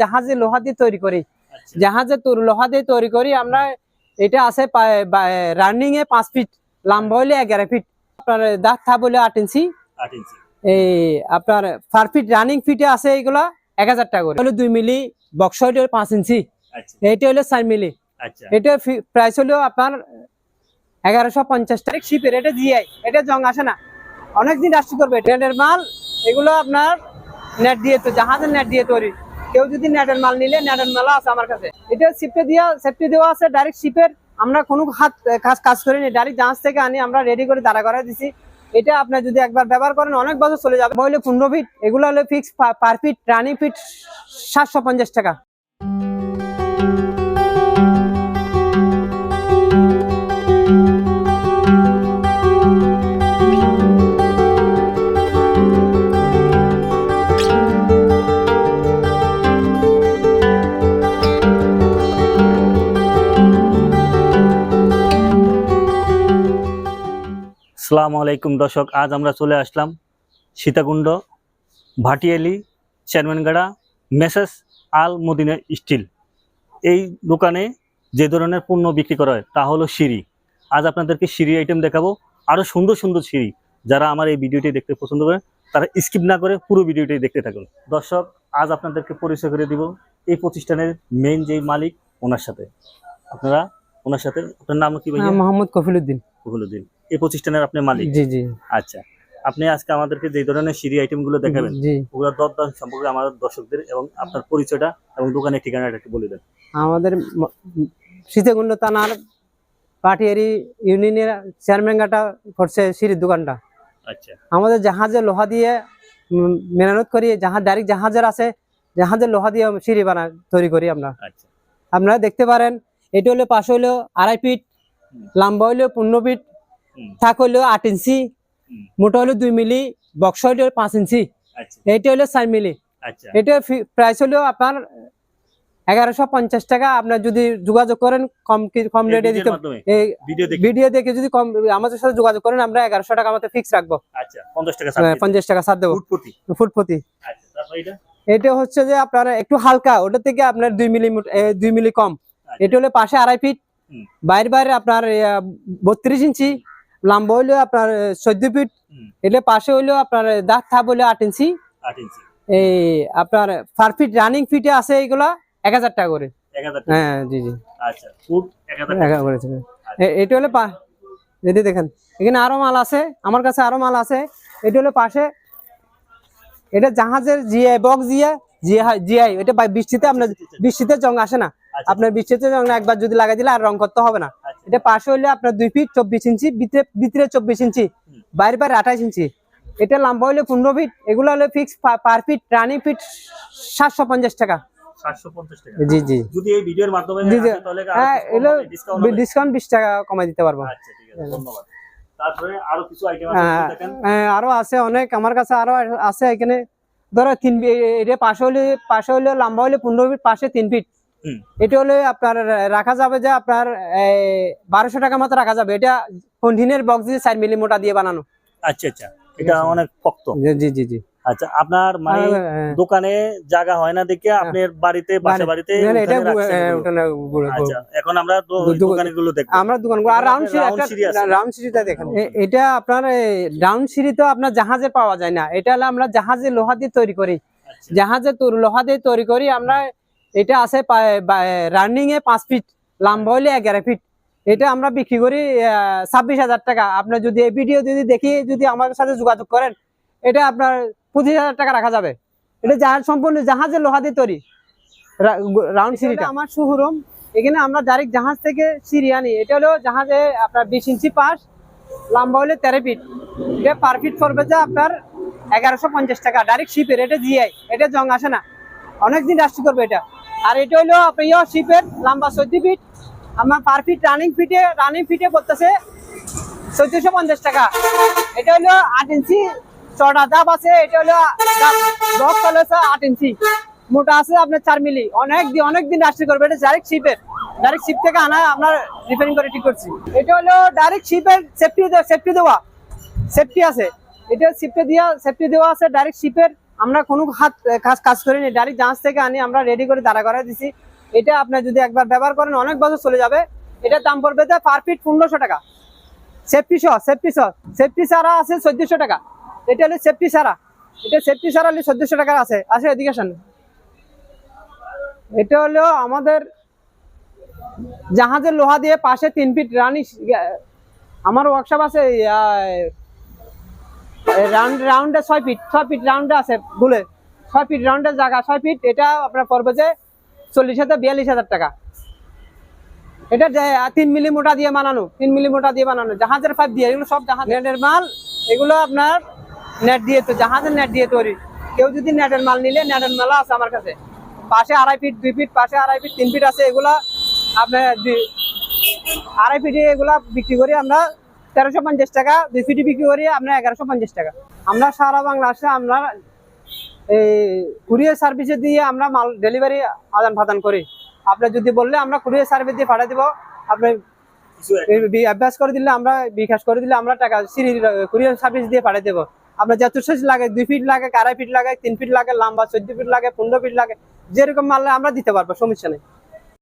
জাহাজে লোহা দিয়ে তৈরি করি। আচ্ছা। জাহাজে লোহা দিয়ে তৈরি করি আমরা এটা আছে রানিং এ পাঁচ ফিট লম্বা হলে এগারো ফিট আপনার দাঁত থা বলে আট ইঞ্চি। এই আপনার পার ফিট রানিং ফিটে আছে এইগুলা এক হাজার টাকা করে। দুই মিলি বক্স হলো পাঁচ ইঞ্চি। আচ্ছা। এইটা হলো চার মিলি। আচ্ছা। এটা প্রাইস হলো আপনার এগারোশো পঞ্চাশ টাকা। শিপের এটা জিআই এটা জং আসে না। অনেকদিন রাষ্ট্র করবে। নেটের মাল এগুলো আপনার নেট দিয়ে তো জাহাজের নেট দিয়ে তৈরি। কেউ যদি নেটের মাল নিলে, নেটের মালও আছে আমার কাছে। এটা শিপে দিয়া সেফটি দেওয়া আছে ডাইরেক্ট শিপের আমরা কোনো হাত, কাজ কাজ করিনি। ডাইরেক্ট জাহাজ থেকে আনি, আমরা রেডি করে দাঁড়া করাই দিছি। এটা আপনার যদি একবার ব্যবহার করেন, অনেক বছর চলে যাবে। বইলে পনেরো ফিট, এগুলো হলো fix per feet running feet সাতশো পঞ্চাশ টাকা। আসসালামু আলাইকুম দর্শক আজ আমরা চলে আসলাম সীতাকুণ্ড ভাটিয়ালি চেয়ারম্যানগাড়া মেসেস আল মদিনা স্টিল। এই দোকানে যে ধরনের পণ্য বিক্রি করা হয় তা হলো সিঁড়ি। আজ আপনাদেরকে সিঁড়ি আইটেম দেখাবো আরও সুন্দর সুন্দর সিঁড়ি। যারা আমার এই ভিডিওটি দেখতে পছন্দ করে তারা স্কিপ না করে পুরো ভিডিওটি দেখতে থাকুন। দর্শক আজ আপনাদেরকে পরিচয় করে দিব এই প্রতিষ্ঠানের মেইন যেই মালিক ওনার সাথে। আপনারা ওনার সাথে আপনার নাম কি ভাইয়া? মোহাম্মদ কফিলুদ্দিন কফিলুদ্দিন এই প্রতিষ্ঠানের আপনি মালিক। জি জি। আচ্ছা। আপনি আজকে আমাদেরকে যে ধরনের সিঁড়ি আইটেমগুলো দেখাবেন ওগুলোর দরদাম সম্পর্কে আমাদের দর্শকদের এবং আপনার পরিচয়টা এবং দোকানের ঠিকানাটা একটু বলে দেন। আমাদের সীতাকুণ্ড থানার পাটিয়ারি ইউনিয়নের চেয়ারম্যানগাটা করছে সিঁড়ির দোকানটা। আচ্ছা। আমাদের জাহাজে লোহা দিয়ে মেরামত করি জাহাজ ডাইরেক্ট জাহাজের আছে জাহাজের লোহা দিয়ে সিঁড়ি বানা তৈরি করি আমরা। আচ্ছা। আপনারা দেখতে পারেন এটা হলো পাশ হইল আড়াই ফিট লম্বা হইল পনেরো ফিট থাক হইল আট ইঞ্চি মোটা হইল দুই মিলি বক্স হইল পাঁচ ইঞ্চি। আচ্ছা। এইটা হলো চার মিলি। এটা প্রাইস হলো আপনার এগারোশো পঞ্চাশ টাকা। আপনার যদি যোগাযোগ করেন কম কম রেটে দিতে ভিডিও দেখে। যদি কম আমাদের সাথে যোগাযোগ করেন আমরা এগারোশো টাকা মতো ফিক্স রাখব। আচ্ছা পঞ্চাশ টাকা টাকা ছাড় দেবো। ফুট প্রতি ফুট প্রতি আচ্ছা এটা এটা হচ্ছে যে আপনার একটু হালকা ওটা থেকে আপনার দুই মিলি দুই মিলি কম। এটা হলো পাশে আড়াই ফিট বাইরে বাইরে আপনার বত্রিশ ইঞ্চি। লম্বা হইল আপনার চোদ্দ ফিট এটা পাশে হইল আপনার দাঁত থাপ হইল আট ইঞ্চি। এই আপনার পার ফিট রানিং ফিটে আছে এইগুলা এক হাজার টাকা করে। হ্যাঁ জি জি। আচ্ছা এটা হলো দেখেন এখানে আরও মাল আছে আমার কাছে আরও মাল আছে। এটা হলো পাশে এটা জাহাজের জিআই বক্স জিআই জিআই এটা বৃষ্টিতে আপনার বৃষ্টিতে জং আসে না। আচ্ছা, আপনার বৃষ্টিতে জং একবার যদি লাগাই দিলে আর রং করতে হবে না। এটা পাশে হইলে আপনার দুই ফিট চব্বিশ ইঞ্চি ভিতরে ভিতরে চব্বিশ ইঞ্চি বাইরে বাইরে আঠাইশ ইঞ্চি। এটা লম্বা হইলে পনেরো ফিট এগুলো হলো fix per feet running feet সাতশো পঞ্চাশ টাকা। জি জি। যদি এই ভিডিওর মাধ্যমে হ্যাঁ এগুলো হবে? ডিসকাউন্ট বিশ টাকা কমাই দিতে পারব। আচ্ছা আছে ধন্যবাদ। আরও আছে হ্যাঁ, হ্যাঁ, আরও আছে অনেক আমার কাছে আরও আছে এখানে। ধরো তিন এটা পাশে হলে পাশে হলে লম্বা হলে পনেরো ফিট পাশে তিন ফিট। এটা হলে আপনার রাখা যাবে যে আপনার বারোশো টাকা মতো রাখা যাবে। এটা কন্টিনের বক্স দিয়ে চার মিলি মোটা দিয়ে বানানো। আচ্ছা আচ্ছা। এটা অনেক শক্ত জি জি জি আচ্ছা আপনার মানে হ্যাঁ, দোকানে জায়গা হয় না দেখে আপনার বাড়িতে বাসা বাড়িতে হ্যাঁ, আচ্ছা এখন আমরা দোকানগুলো দেখব। আমরা আর রাউন্ড সিঁড়ি রাউন্ড সিঁড়িটা দেখেন। এটা আপনার রাউন্ড সিঁড়ি তো আপনার জাহাজে পাওয়া যায় না। এটা হলো আমরা জাহাজে লোহা দিয়ে তৈরি করি। আচ্ছা, জাহাজে লোহা দিয়ে তৈরি করি। আমরা এটা আছে রানিং এ পাঁচ ফিট লম্বা হলে এগারো ফিট এটা আমরা বিক্রি করি ছাব্বিশ হাজার টাকা। আপনার যদি এই ভিডিও যদি দেখি যদি আমার সাথে যোগাযোগ করেন এটা আপনার পঁচিশ হাজার টাকা রাখা যাবে। এটা জাহাজ সম্পূর্ণ জাহাজের লোহা দিয়ে তৈরি। রাউন্ড সিঁড়িটা। আমার শোরুম। এখানে আমরা ডাইরেক্ট জাহাজ থেকে সিঁড়ি আনি। এটা হলো জাহাজে আপনার বিশ ইঞ্চি পাশ লম্বা হলে তেরো ফিট এটা পার ফিট পড়বে যে আপনার এগারোশো পঞ্চাশ টাকা। ডাইরেক্ট শিপের এটা জিআই এটা জং আসে না। অনেকদিন রাষ্ট্র করবে এটা। আর এটা হলো আপনার শিপের লম্বা চোদ্দ ফিট আমার পার ফিট রানিং ফিটে রানিং ফিটে পড়তেছে চোদ্দশো পঞ্চাশ টাকা। এটা হলো আট ইঞ্চি। চটা দাব আছে। এটা হলো বক্স হচ্ছে আট ইঞ্চি। মোটা আছে আপনার চার মিলি। অনেক দিন অনেক দিন রাষ্ট্র করবে। এটা ডাইরেক্ট শিপের ডাইরেক্ট শিপ থেকে আনা আমরা রিপেয়ারিং করে ঠিক করছি। এটা হলো ডাইরেক্ট শিপের সেফটি সেফটি দেওয়া। সেফটি আছে। এটা শিপে দেওয়া সেফটি দেওয়া আছে ডাইরেক্ট শিপের আমরা কোনো হাত কাজ কাজ করিনি। ডাইরেক্ট জাহাজ থেকে আনি, আমরা রেডি করে দাঁড়া করাই দিছি। এটা আপনি যদি একবার ব্যবহার করেন, অনেক বছর চলে যাবে। এটার দাম পড়বে পার ফিট পনেরোশো টাকা। সেফটি সহ সেফটি সহ। সেফটি সারা আছে চোদ্দশো টাকা। এটা হলো সেফটি সারা এটা সেফটি সারা হলে চোদ্দশো টাকা আছে। আছে এদিকে আসেন। এটা হলো আমাদের জাহাজের লোহা দিয়ে পাশে তিন ফিট রানি আমার ওয়ার্কশপ আছে রাউন্ড রাউন্ডে ছয় ফিট ছয় ফিট রাউন্ডে আছে ভুলে। ছয় ফিট রাউন্ডের জায়গা ছয় ফিট এটা আপনার পড়বে যে চল্লিশ হাজার বিয়াল্লিশ হাজার টাকা। এটা তিন মিলি মোটা দিয়ে বানানো তিন মিলি মোটা দিয়ে বানানো জাহাজের পাইপ দিয়ে এগুলো সব জাহাজ নেটের মাল? এগুলো আপনার নেট দিয়ে তো জাহাজের নেট দিয়ে তৈরি। কেউ যদি নেটের মাল নিলে নেটের মালা আছে আমার কাছে। পাশে আড়াই ফিট দুই ফিট পাশে আড়াই ফিট তিন ফিট আছে এগুলা আপনার আড়াই ফিটে এগুলা বিক্রি করি আমরা। তেরোশো পঞ্চাশ টাকা দুই ফিটে বিক্রি করি আমরা এগারোশো পঞ্চাশ টাকা। আমরা সারা বাংলাদেশে আমরা এই কুরিয়ার সার্ভিসে দিয়ে আমরা মাল ডেলিভারি আদান প্রদান করি। আপনি যদি বললে আমরা কুরিয়ার সার্ভিস দিয়ে পাঠিয়ে দেবো আপনি অভ্যাস করে দিলে আমরা বিকাশ করে দিলে আমরা টাকা সিরি কুরিয়ার সার্ভিস দিয়ে পাঠিয়ে দেবো। আপনার যত সাইজ লাগে দুই ফিট লাগে আড়াই ফিট লাগে তিন ফিট লাগে লম্বা চোদ্দ ফিট লাগে পনেরো ফিট লাগে যেরকম মাল আমরা দিতে পারব সমস্যা নেই।